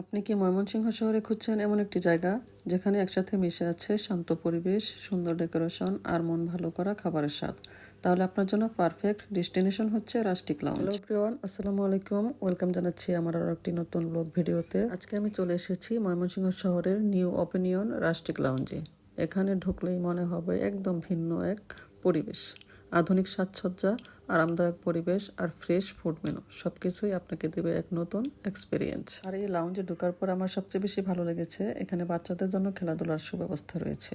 আপনি কি ময়মনসিংহ শহরে খুঁজছেন এমন একটি জায়গা যেখানে একসাথে মিশে আছে শান্ত পরিবেশ, সুন্দর ডেকোরেশন আর মন ভালো করা খাবারের স্বাদ? তাহলে আপনার জন্য পারফেক্ট ডেস্টিনেশন হচ্ছে রাস্টিক লাউঞ্জ হ্যালো প্রিয়ন আসসালামু আলাইকুম। ওয়েলকাম জানাচ্ছি আমার আরও একটি নতুন ব্লগ ভিডিওতে। আজকে আমি চলে এসেছি ময়মনসিংহ শহরের নিউ অপিনিয়ন রাস্টিক লাউঞ্জে এখানে ঢুকলেই মনে হবে একদম ভিন্ন এক পরিবেশ। আধুনিক সাজসজ্জা আরামদায়ক পরিবেশ আর ফ্রেশ ফুড মেনু সব কিছুই আপনাকে দেবে এক নতুন এক্সপিরিয়েন্স আর এই লাউঞ্জে ঢোকার পর আমার সবচেয়ে বেশি ভালো লেগেছে, এখানে বাচ্চাদের জন্য খেলাধুলার সুব্যবস্থা রয়েছে।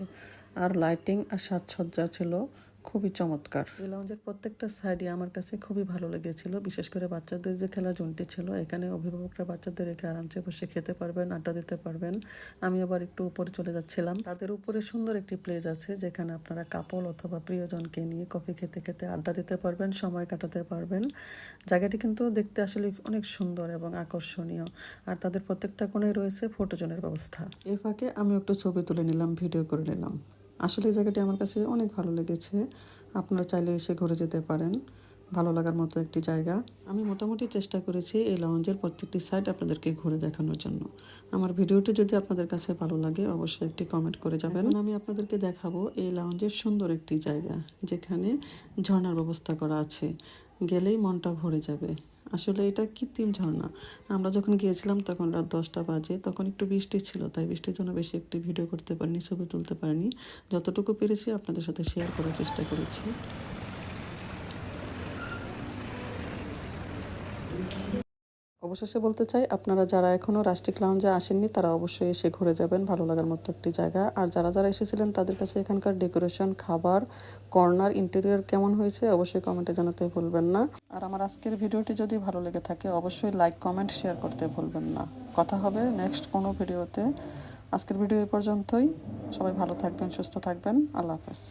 আর লাইটিং আর সাজসজ্জা ছিল খুবই চমৎকার। লাউঞ্জের প্রত্যেকটা সাইডে আমার কাছে খুবই ভালো লেগেছিল। বিশেষ করে বাচ্চাদের যে খেলা জোনটি ছিল এখানে অভিভাবকরা বাচ্চাদের রেখে আরামসে বসে খেতে পারবেন আড্ডা দিতে পারবেন। আমি আবার একটু উপরে চলে যাচ্ছিলাম। তাদের উপরে সুন্দর একটি প্লেস আছে যেখানে আপনারা কাপল অথবা প্রিয়জনকে নিয়ে কফি খেতে খেতে আড্ডা দিতে পারবেন সময় কাটাতে পারবেন। জায়গাটি কিন্তু দেখতে আসলে অনেক সুন্দর এবং আকর্ষণীয়। আর তাদের প্রত্যেকটা কোণে রয়েছে ফটোজনের ব্যবস্থা। এর ফাঁকে আমি একটু ছবি তুলে নিলাম ভিডিও করে নিলাম। আসলে এই জায়গাটি আমার কাছে অনেক ভালো লেগেছে। আপনারা চাইলে এসে ঘুরে যেতে পারেন। ভালো লাগার মতো একটি জায়গা। আমি মোটামুটি চেষ্টা করেছি এই লঞ্চের প্রত্যেকটি সাইড আপনাদেরকে ঘুরে দেখানোর জন্য। আমার ভিডিওটি যদি আপনাদের কাছে ভালো লাগে অবশ্যই একটি কমেন্ট করে যাবেন। আমি আপনাদেরকে দেখাবো এই লাউঞ্জের সুন্দর একটি জায়গা যেখানে ঝর্ণার ব্যবস্থা করা আছে। গেলেই মনটা ভরে যাবে। আসলে এটা কৃত্রিম ঝর্ণা? আমরা যখন গিয়েছিলাম তখন রাত দশটা বাজে, তখন একটু বৃষ্টি ছিল, তাই বৃষ্টির জন্য বেশি একটি ভিডিও করতে পারিনি, ছবি তুলতে পারিনি। যতটুকু পেরেছি আপনাদের সাথে শেয়ার করার চেষ্টা করেছি। অবশেষে বলতে চাই, আপনারা যারা এখনও রাষ্ট্রিক লাউঞ্জে আসেননি, তারা অবশ্যই এসে ঘুরে যাবেন। ভালো লাগার মতো একটি জায়গা। আর যারা যারা এসেছিলেন, তাদের কাছে এখানকার ডেকোরেশন খাবার কর্নার ইন্টেরিয়র কেমন হয়েছে, অবশ্যই কমেন্টে জানাতে ভুলবেন না। আর আমার আজকের ভিডিওটি যদি ভালো লেগে থাকে, অবশ্যই লাইক কমেন্ট শেয়ার করতে ভুলবেন না। কথা হবে নেক্সট কোনো ভিডিওতে। আজকের ভিডিও এ পর্যন্তই। সবাই ভালো থাকবেন, সুস্থ থাকবেন। আল্লাহ হাফেজ।